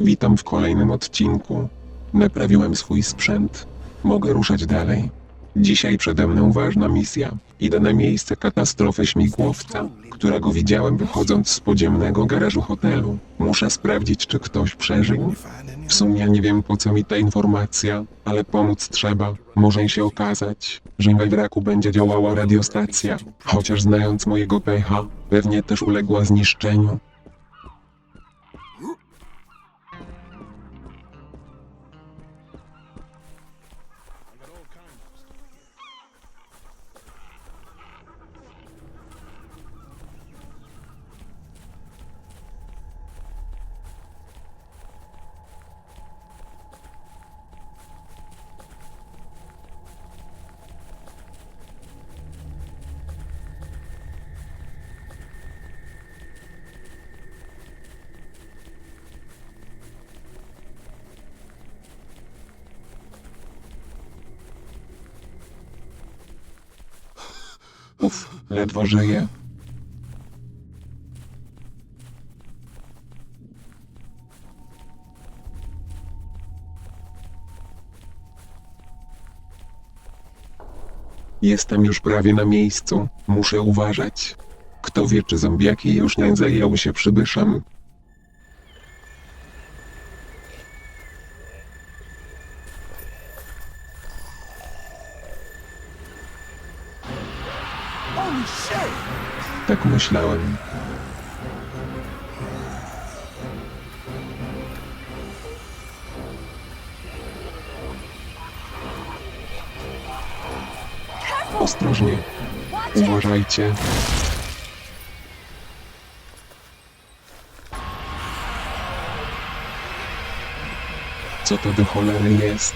Witam w kolejnym odcinku. Naprawiłem swój sprzęt. Mogę ruszać dalej. Dzisiaj przede mną ważna misja. Idę na miejsce katastrofy śmigłowca, którego widziałem wychodząc z podziemnego garażu hotelu. Muszę sprawdzić, czy ktoś przeżył. W sumie nie wiem po co mi ta informacja, ale pomóc trzeba. Może się okazać, że we wraku będzie działała radiostacja. Chociaż znając mojego pecha, pewnie też uległa zniszczeniu. Ledwo żyję. Jestem już prawie na miejscu. Muszę uważać. Kto wie, czy zombiaki już nie zajęły się przybyszem. Myślałem. Ostrożnie. Uważajcie. Co to do cholery jest?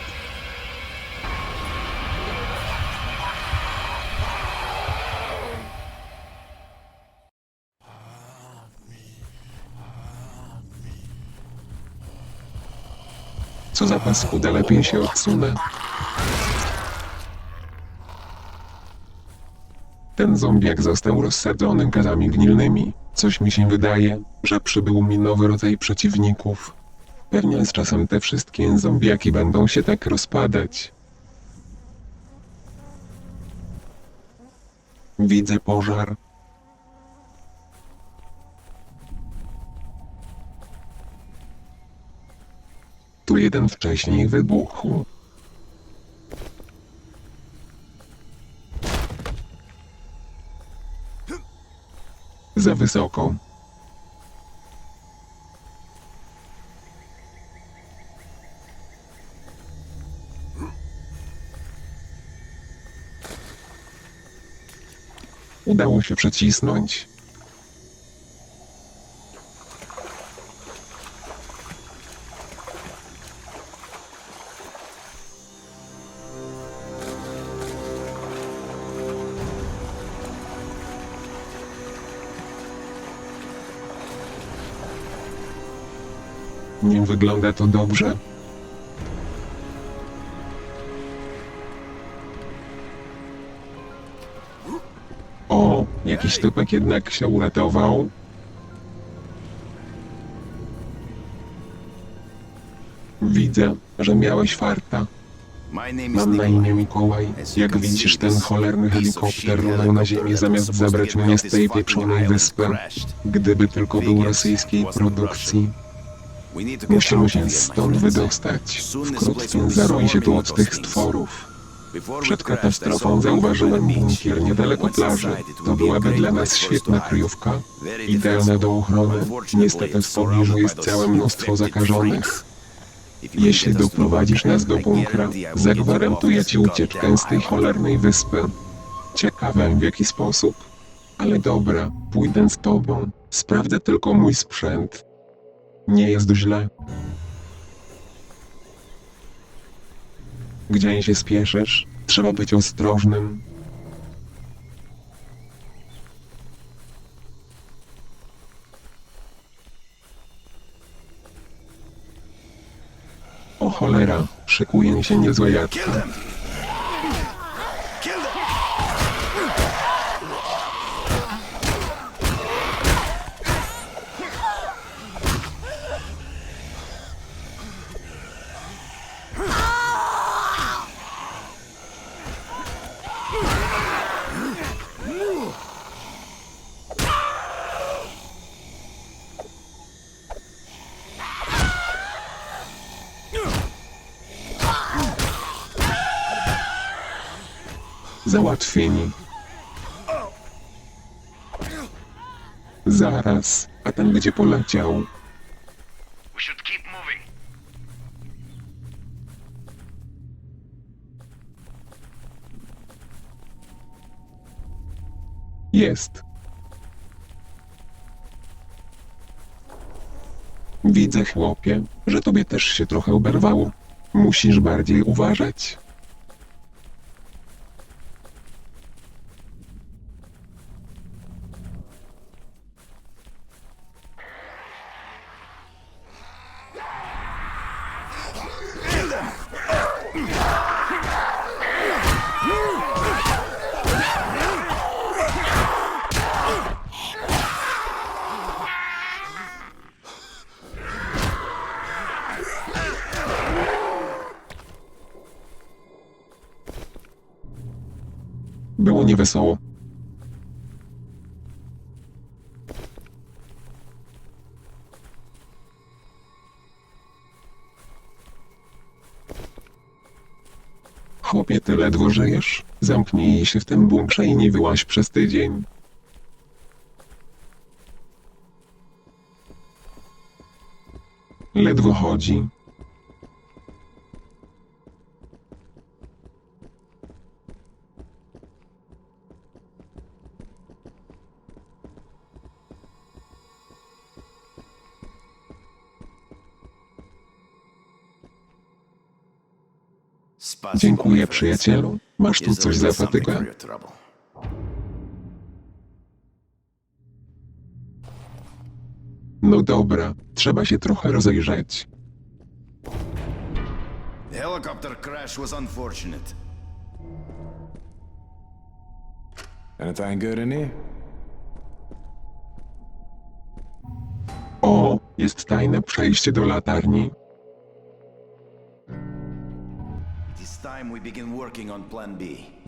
Paskuda, lepiej się odsunę. Ten zombiak został rozsadzony gazami gnilnymi. Coś mi się wydaje, że przybył mi nowy rodzaj przeciwników. Pewnie z czasem te wszystkie zombiaki będą się tak rozpadać. Widzę pożar. Tu jeden wcześniej wybuchł. Za wysoko. Udało się przecisnąć. Nie wygląda to dobrze. O, jakiś typek jednak się uratował. Widzę, że miałeś farta. Mam na imię. Mikołaj. Jak widzisz, ten cholerny helikopter runął na ziemię zamiast zabrać mnie z tej pieprzonej wyspy. Gdyby tylko był rosyjskiej produkcji. Musimy się stąd wydostać. Wkrótce zaroi się tu od tych stworów. Przed katastrofą zauważyłem bunkier niedaleko plaży. To byłaby dla nas świetna kryjówka. Idealna do ochrony. Niestety w pobliżu jest całe mnóstwo zakażonych. Jeśli doprowadzisz nas do bunkra, zagwarantuję ci ucieczkę z tej cholernej wyspy. Ciekawe w jaki sposób. Ale dobra, pójdę z tobą. Sprawdzę tylko mój sprzęt. Nie jest źle. Gdzie się spieszysz? Trzeba być ostrożnym. O cholera, szykuje się niezła Kill jadka. Załatwieni. Zaraz, a ten gdzie poleciał? We should keep moving. Jest. Widzę, chłopie, że tobie też się trochę oberwało. Musisz bardziej uważać. Niewesoło. Chłopie, ty ledwo żyjesz. Zamknij się w tym bunkrze i nie wyłaź przez tydzień. Ledwo chodzi. Dziękuję, przyjacielu. Masz tu coś za fatygę. No dobra, trzeba się trochę rozejrzeć. The helicopter crash was unfortunate. Anything good in here? O, jest tajne przejście do latarni.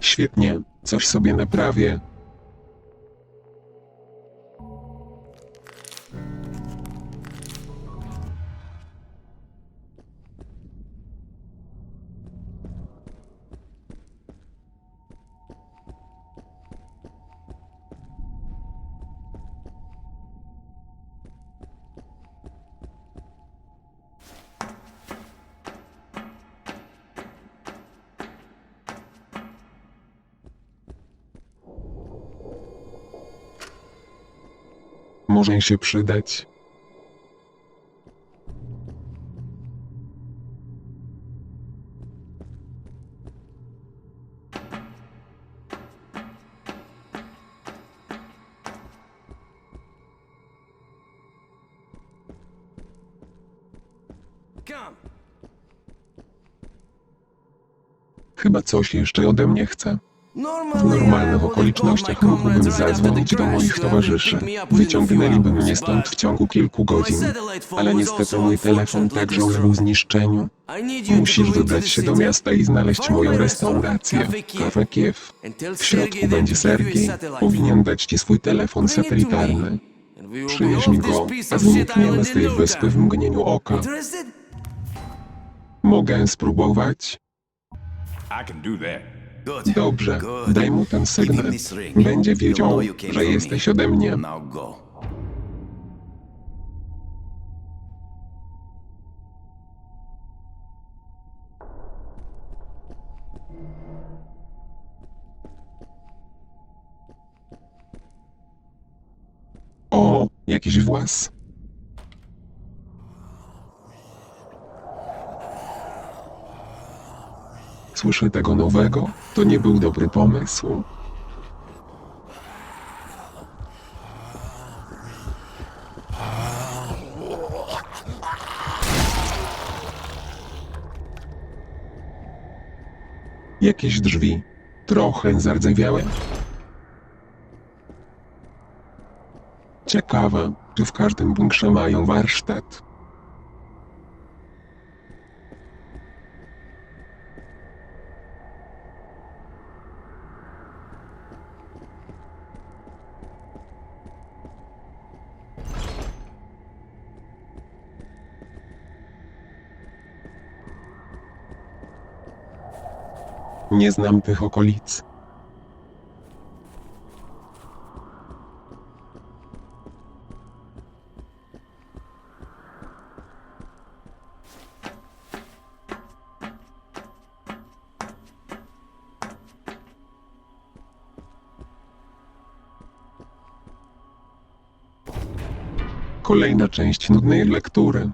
Świetnie, coś sobie naprawię. Może się przydać. Chyba coś jeszcze ode mnie chce. W normalnych okolicznościach mógłbym zadzwonić do moich towarzyszy. Wyciągnęliby mnie stąd w ciągu kilku godzin. Ale niestety mój telefon także uległ zniszczeniu. Musisz wybrać się do miasta i znaleźć moją restaurację, Kafe Kiew. W środku będzie Sergiej. Powinien dać ci swój telefon satelitarny. Przynieś mi go, a znikniemy z tej wyspy w mgnieniu oka. Mogę spróbować? I can do that. Dobrze, daj mu ten sygnet. Będzie wiedział, że jesteś ode mnie. O, jakiś włas. Słyszę tego nowego. To nie był dobry pomysł. Jakieś drzwi. Trochę zardzewiałe. Ciekawe, czy w każdym bunkrze mają warsztat. Nie znam tych okolic. Kolejna część nudnej lektury.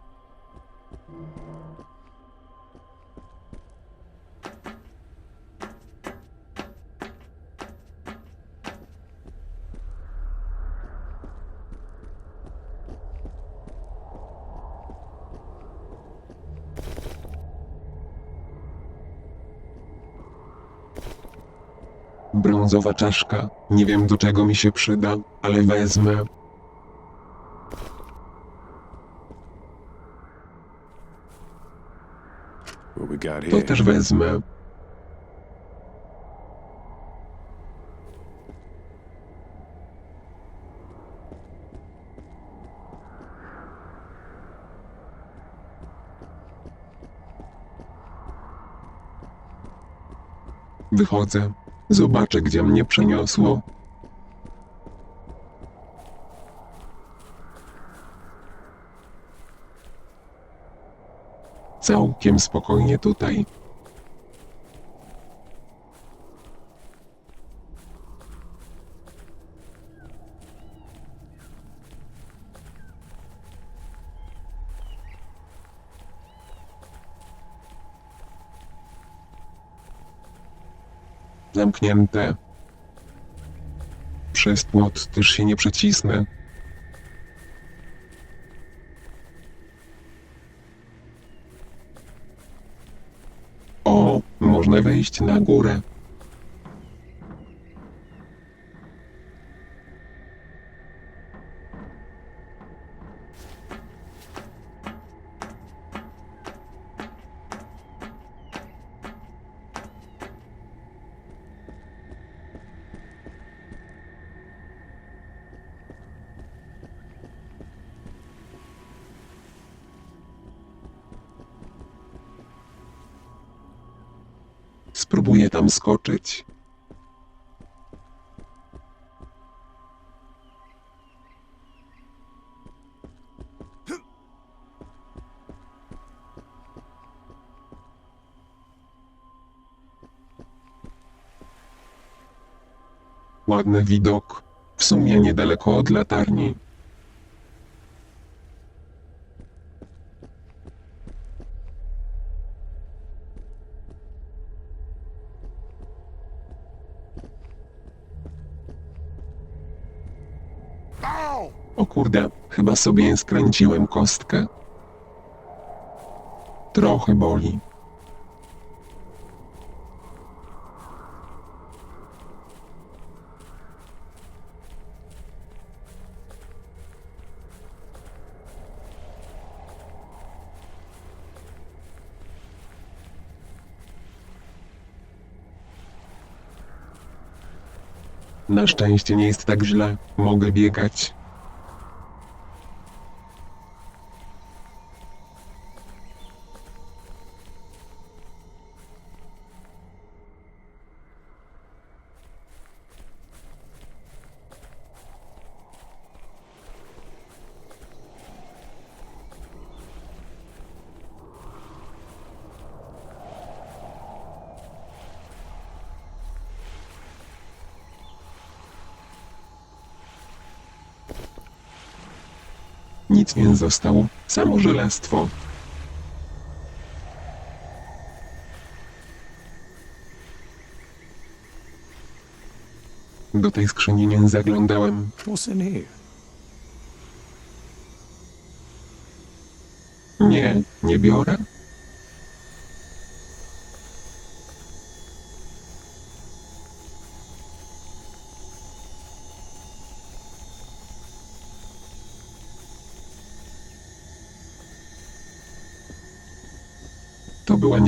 Brązowa czaszka. Nie wiem do czego mi się przyda, ale wezmę. To też wezmę. Wychodzę. Zobaczę, gdzie mnie przeniosło. Całkiem spokojnie tutaj. Zamknięte. Przez płot też się nie przecisnę. O, można wejść na górę. Spróbuję tam skoczyć. Ładny widok. W sumie niedaleko od latarni. O kurde, chyba sobie skręciłem kostkę. Trochę boli. Na szczęście nie jest tak źle. Mogę biegać. Nic nie zostało, samo żelastwo. Do tej skrzyni nie zaglądałem. What's in here? Nie, nie biorę.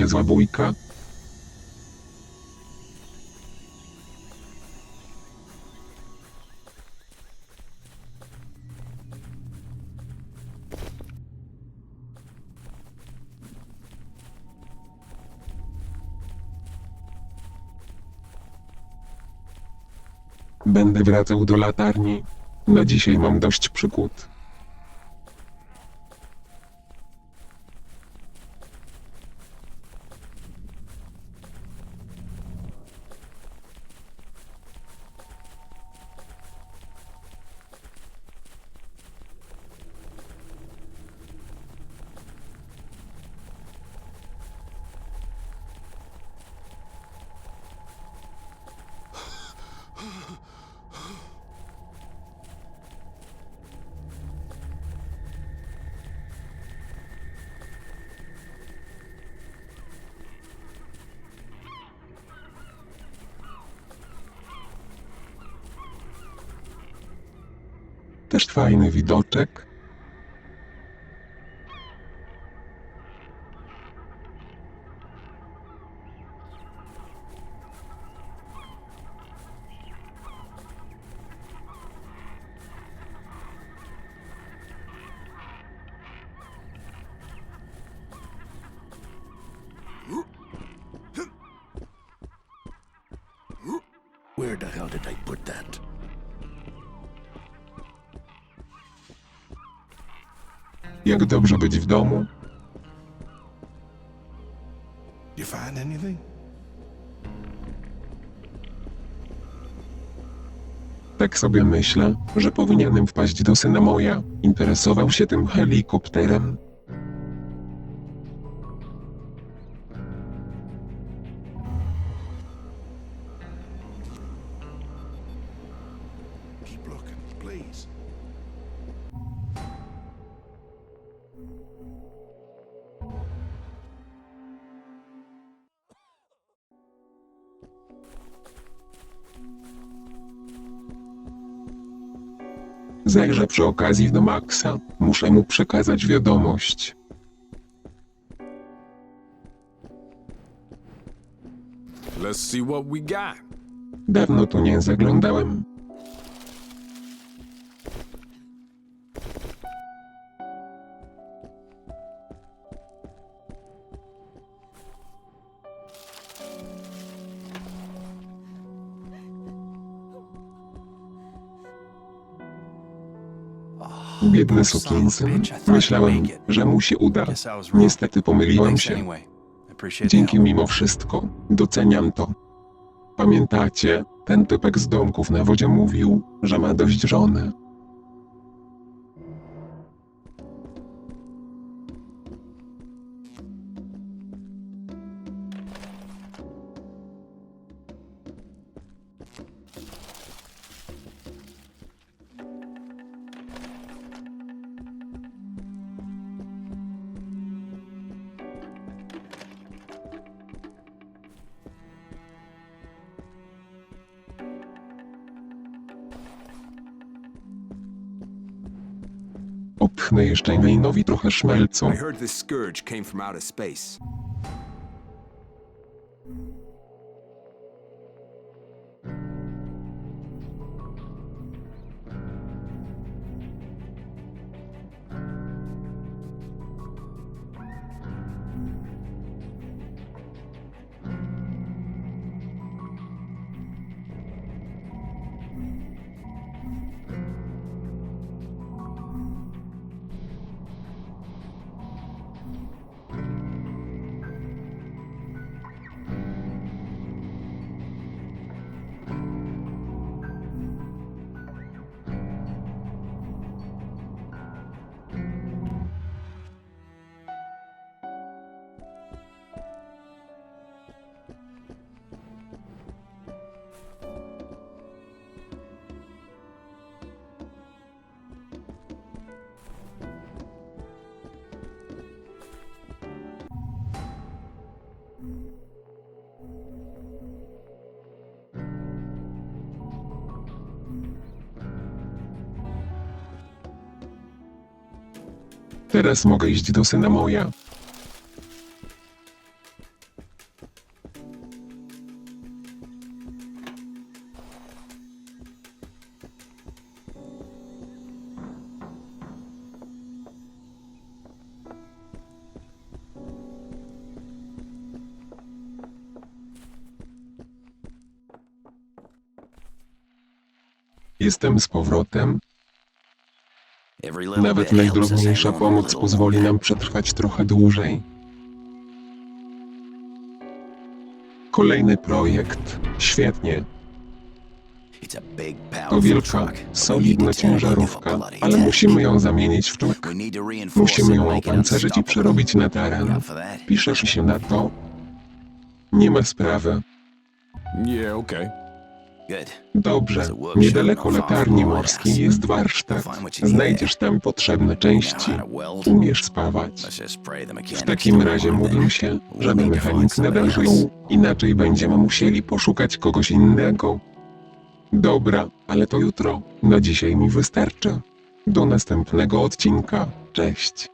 niezła bójka? Będę wracał do latarni. Na dzisiaj mam dość przykłód. Też fajny widoczek. Jak dobrze być w domu. You find anything? Tak sobie myślę, że powinienem wpaść do syna moja. Interesował się tym helikopterem. Zajrzę przy okazji do Maxa. Muszę mu przekazać wiadomość. Let's see what we got. Dawno tu nie zaglądałem. Myślałem, że mu się uda. Niestety pomyliłem się. Dzięki mimo wszystko. Doceniam to. Pamiętacie, ten typek z domków na wodzie mówił, że ma dość żony. Opchnę jeszcze Mainowi trochę szmelcu. I heard this scourge came from outer space. Teraz mogę iść do syna moja. Jestem z powrotem, nawet najdrobniejsza pomoc pozwoli nam przetrwać trochę dłużej. Kolejny projekt. Świetnie. To wielka, solidna ciężarówka, ale musimy ją zamienić w reinforce Musimy ją opancerzyć i przerobić na teren. Piszesz się na to? Nie ma sprawy. Yeah, okay. Dobrze. Niedaleko latarni morskiej jest warsztat. Znajdziesz tam potrzebne części. Umiesz spawać. W takim razie módl się, żeby mechanik nadal żył. Inaczej będziemy musieli poszukać kogoś innego. Dobra, ale to jutro. Na dzisiaj mi wystarczy. Do następnego odcinka. Cześć.